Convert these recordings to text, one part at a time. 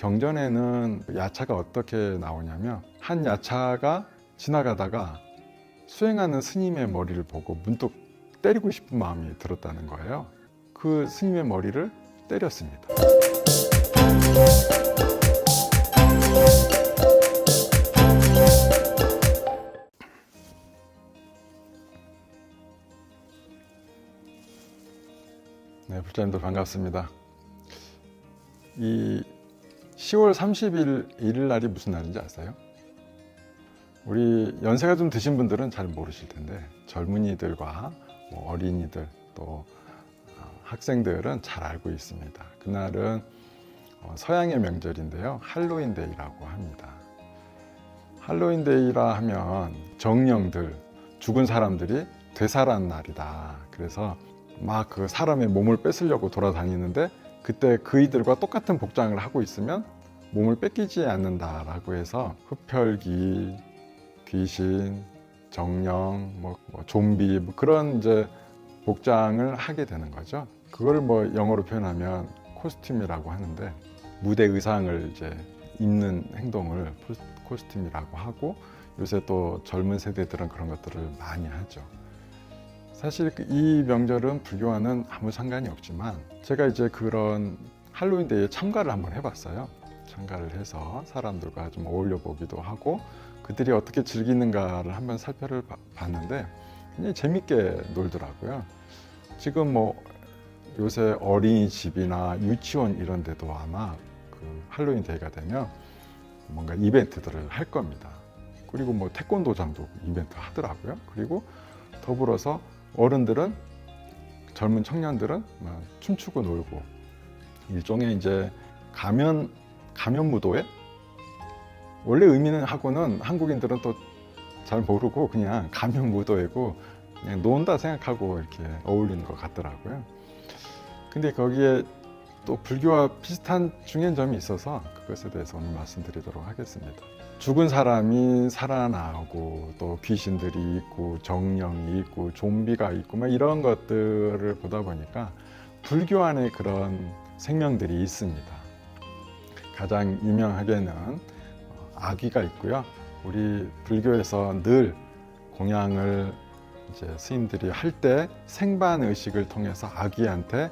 경전에는 야차가 어떻게 나오냐면 한 야차가 지나가다가 수행하는 스님의 머리를 보고 문득 때리고 싶은 마음이 들었다는 거예요. 그 스님의 머리를 때렸습니다. 네, 불자님들 반갑습니다. 이 10월 30일 일일 날이 무슨 날인지 아세요? 우리 연세가 좀 드신 분들은 잘 모르실 텐데 젊은이들과 뭐 어린이들 또 어, 학생들은 잘 알고 있습니다. 그날은 어, 서양의 명절인데요. 할로윈데이라고 합니다. 할로윈데이라 하면 정령들, 죽은 사람들이 되살아난 날이다. 그래서 막 그 사람의 몸을 뺏으려고 돌아다니는데 그때 그이들과 똑같은 복장을 하고 있으면 몸을 뺏기지 않는다라고 해서 흡혈귀, 귀신, 정령, 뭐, 뭐 좀비 뭐 그런 이제 복장을 하게 되는 거죠. 그걸 뭐 영어로 표현하면 코스튬이라고 하는데 무대 의상을 이제 입는 행동을 포- 코스튬이라고 하고 요새 또 젊은 세대들은 그런 것들을 많이 하죠. 사실 그이 명절은 불교와는 아무 상관이 없지만 제가 이제 그런 할로윈 데이에 참가를 한번 해봤어요. 참가를 해서 사람들과 좀 어울려 보기도 하고 그들이 어떻게 즐기는가를 한번 살펴봤는데 굉장히 재밌게 놀더라고요. 지금 뭐 요새 어린이집이나 유치원 이런 데도 아마 그 할로윈 데이가 되면 뭔가 이벤트들을 할 겁니다. 그리고 뭐 태권도장도 이벤트 하더라고요. 그리고 더불어서 어른들은 젊은 청년들은 막 춤추고 놀고 일종의 이제 가면 가면 무도회 원래 의미는 하고는 한국인들은 또 잘 모르고 그냥 가면 무도회고 그냥 논다 생각하고 이렇게 어울리는 것 같더라고요. 근데 거기에 또 불교와 비슷한 중요한 점이 있어서 그것에 대해서 오늘 말씀드리도록 하겠습니다. 죽은 사람이 살아나고 또 귀신들이 있고 정령이 있고 좀비가 있고 막 이런 것들을 보다 보니까 불교 안에 그런 생명들이 있습니다. 가장 유명하게는 어, 아귀가 있고요. 우리 불교에서 늘 공양을 이제 스님들이 할 때 생반 의식을 통해서 아귀한테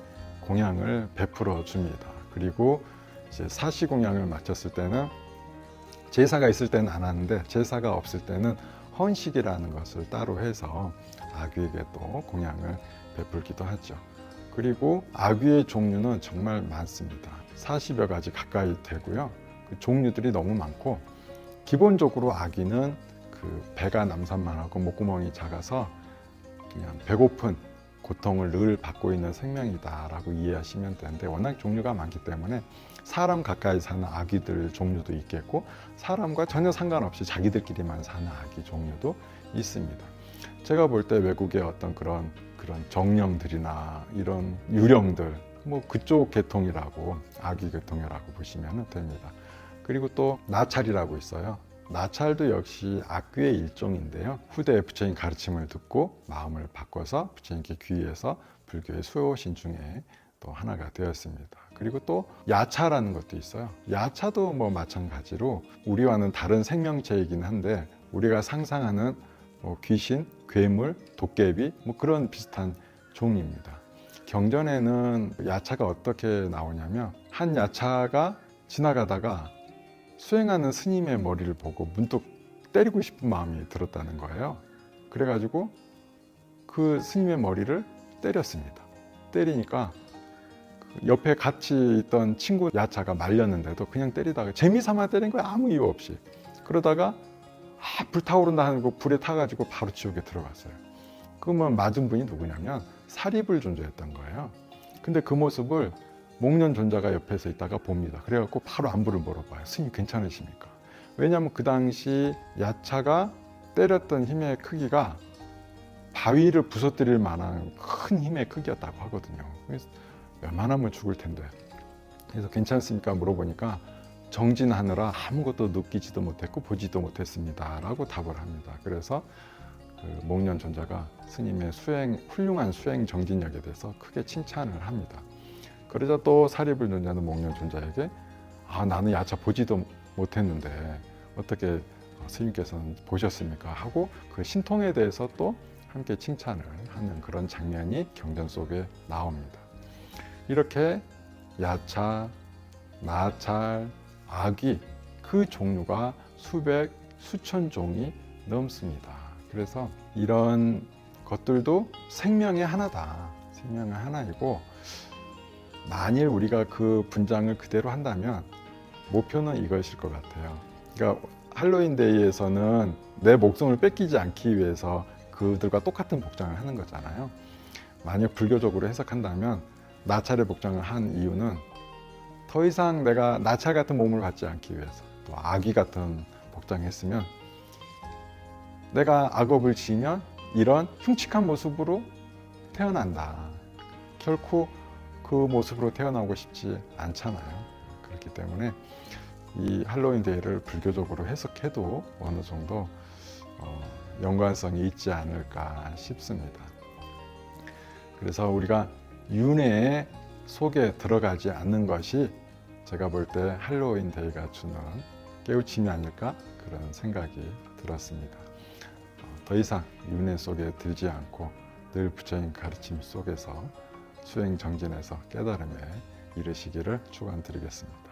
공양을 베풀어 줍니다. 그리고 이제 사시 공양을 마쳤을 때는 제사가 있을 때는 안 하는데 제사가 없을 때는 헌식이라는 것을 따로 해서 아귀에게 또 공양을 베풀기도 하죠. 그리고 아귀의 종류는 정말 많습니다. 40여 가지 가까이 되고요. 그 종류들이 너무 많고 기본적으로 아귀는 그 배가 남산만하고 목구멍이 작아서 그냥 배고픈 고통을 늘 받고 있는 생명이다라고 이해하시면 되는데 워낙 종류가 많기 때문에 사람 가까이 사는 아기들 종류도 있겠고 사람과 전혀 상관없이 자기들끼리만 사는 아기 종류도 있습니다. 제가 볼 때 외국의 어떤 그런 그런 정령들이나 이런 유령들 뭐 그쪽 계통이라고 아기 계통이라고 보시면 됩니다. 그리고 또 나찰이라고 있어요. 나찰도 역시 악귀의 일종인데요. 후대 부처님 가르침을 듣고 마음을 바꿔서 부처님께 귀해서 불교의 수호신 중에 또 하나가 되었습니다. 그리고 또 야차라는 것도 있어요. 야차도 뭐 마찬가지로 우리와는 다른 생명체이긴 한데 우리가 상상하는 뭐 귀신, 괴물, 도깨비 뭐 그런 비슷한 종입니다. 경전에는 야차가 어떻게 나오냐면 한 야차가 지나가다가 수행하는 스님의 머리를 보고 문득 때리고 싶은 마음이 들었다는 거예요. 그래가지고 그 스님의 머리를 때렸습니다. 때리니까 그 옆에 같이 있던 친구 야차가 말렸는데도 그냥 때리다가 재미삼아 때린 거야 아무 이유 없이 그러다가 아, 불타오른다 거 불에 타가지고 바로 지옥에 들어갔어요. 그러면 맞은 분이 누구냐면 사립을 존재했던 거예요. 근데 그 모습을 목련 존자가 옆에서 있다가 봅니다. 그래갖고 바로 안부를 물어봐요. 스님 괜찮으십니까? 왜냐하면 그 당시 야차가 때렸던 힘의 크기가 바위를 부서뜨릴 만한 큰 힘의 크기였다고 하거든요. 그래서 웬만하면 죽을 텐데. 그래서 괜찮습니까? 물어보니까 정진하느라 아무것도 느끼지도 못했고 보지도 못했습니다. 라고 답을 합니다. 그래서 그 목련 존자가 스님의 수행, 훌륭한 수행 정진력에 대해서 크게 칭찬을 합니다. 그러자 또 사리불 존자는 목련 존자에게 아 나는 야차 보지도 못했는데 어떻게 스님께서는 보셨습니까? 하고 그 신통에 대해서 또 함께 칭찬을 하는 그런 장면이 경전 속에 나옵니다. 이렇게 야차, 나찰, 아기 그 종류가 수백, 수천 종이 넘습니다. 그래서 이런 것들도 생명의 하나다. 생명의 하나이고 만일 우리가 그 분장을 그대로 한다면 목표는 이것일 것 같아요. 그러니까 할로윈 데이에서는 내 목숨을 뺏기지 않기 위해서 그들과 똑같은 복장을 하는 거잖아요. 만약 불교적으로 해석한다면 나찰의 복장을 한 이유는 더 이상 내가 나찰 같은 몸을 갖지 않기 위해서 또 아기 같은 복장했으면 내가 악업을 지으면 이런 흉측한 모습으로 태어난다. 결코 그 모습으로 태어나고 싶지 않잖아요. 그렇기 때문에 이 할로윈 데이를 불교적으로 해석해도 어느 정도 어, 연관성이 있지 않을까 싶습니다. 그래서 우리가 윤회 속에 들어가지 않는 것이 제가 볼 때 할로윈 데이가 주는 깨우침이 아닐까 그런 생각이 들었습니다. 어, 더 이상 윤회 속에 들지 않고 늘 부처님 가르침 속에서 수행 정진해서 깨달음에 이르시기를 축원드리겠습니다.